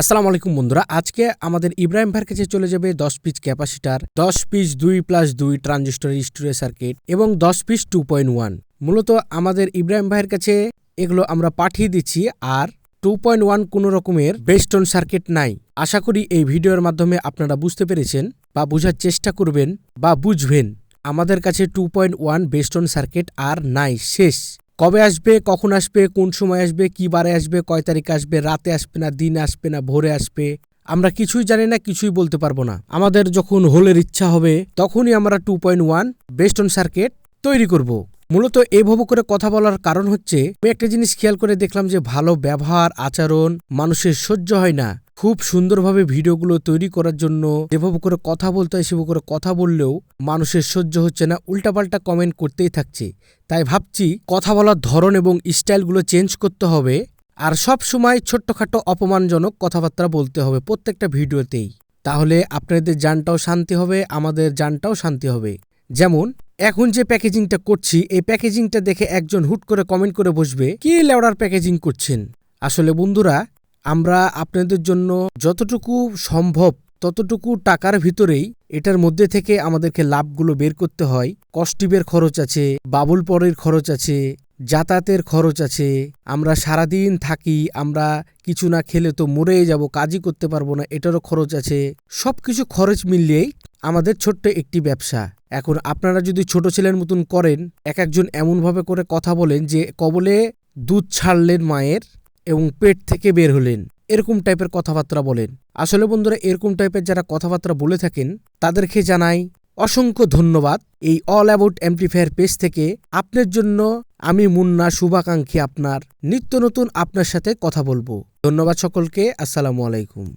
আসসালামু আলাইকুম বন্ধুরা, আজকে আমাদের ইব্রাহিম ভাইয়ের কাছে চলে যাবে দশ পিস ক্যাপাসিটার, দশ পিস দুই প্লাস দুই ট্রানজিস্টর স্টোরে সার্কিট এবং দশ পিস টু পয়েন্ট ওয়ান মূলত আমাদের ইব্রাহিম ভাইয়ের কাছে এগুলো আমরা পাঠিয়ে দিচ্ছি আর টু পয়েন্ট ওয়ান কোনো রকমের বেস্টন সার্কিট নাই। আশা করি এই ভিডিওর মাধ্যমে আপনারা বুঝতে পেরেছেন বা বোঝার চেষ্টা করবেন বা বুঝবেন। আমাদের কাছে টু পয়েন্ট ওয়ান বেস্টন সার্কিট আর নাই, শেষ। কবে আসবে, কখন আসবে, কোন সময় আসবে, কি বারে আসবে, কয় তারিখ আসবে, রাতে আসবে না, দিন আসবে না, ভোরে আসবে, আমরা কিছুই জানি না, কিছুই বলতে পারব না। আমাদের যখন হোলের ইচ্ছা হবে, তখনই আমরা টু পয়েন্ট ওয়ান বেস্টন সার্কিট তৈরি করব। মূলত এভাবে করে কথা বলার কারণ হচ্ছে, আমি একটা জিনিস খেয়াল করে দেখলাম যে ভালো ব্যবহার, আচরণ মানুষের সহ্য হয় না। খুব সুন্দরভাবে ভিডিওগুলো তৈরি করার জন্য যেভাবে করে কথা বলতে হয়, সেভাবে করে কথা বললেও মানুষের সহ্য হচ্ছে না, উল্টাপাল্টা কমেন্ট করতেই থাকছে। তাই ভাবছি কথা বলার ধরন এবং স্টাইলগুলো চেঞ্জ করতে হবে আর সব সময় ছোট্টখাটো অপমানজনক কথাবার্তা বলতে হবে প্রত্যেকটা ভিডিওতেই। তাহলে আপনাদের জানটাও শান্তি হবে, আমাদের জানটাও শান্তি হবে। যেমন, এখন যে প্যাকেজিংটা করছি, এই প্যাকেজিংটা দেখে একজন হুট করে কমেন্ট করে বসবে, কি লেওড়ার প্যাকেজিং করছেন? আসলে বন্ধুরা আমরা আপনাদের জন্য যতটুকু সম্ভব, ততটুকু টাকার ভিতরেই এটার মধ্যে থেকে আমাদেরকে লাভগুলো বের করতে হয়। কস্টিপের খরচ আছে, বাবুল পরের খরচ আছে, যাতায়াতের খরচ আছে। আমরা সারাদিন থাকি, আমরা কিছু না খেলে তো মরে যাব, কাজই করতে পারব না, এটারও খরচ আছে। সব কিছু খরচ মিলিয়েই আমাদের ছোট্ট একটি ব্যবসা। এখন আপনারা যদি ছোট ছেলের মতন করেন, এক একজন এমনভাবে করে কথা বলেন যে কবলে দুধ ছাড়লেন মায়ের এবং পেট থেকে বের হলেন। এরকম টাইপের কথাবার্তা বলেন। আসলে বন্ধুরা, এরকম টাইপের যারা কথাবার্তা বলে থাকেন, তাদেরকে জানাই অসংখ্য ধন্যবাদ এই অল অ্যাবাউট অ্যাম্পলিফায়ার পেজ থেকে। আপনার জন্য আমি মুন্না শুভাকাঙ্ক্ষী আপনার নিত্য নতুন আপনার সাথে কথা বলব। ধন্যবাদ সকলকে, আসসালামু আলাইকুম।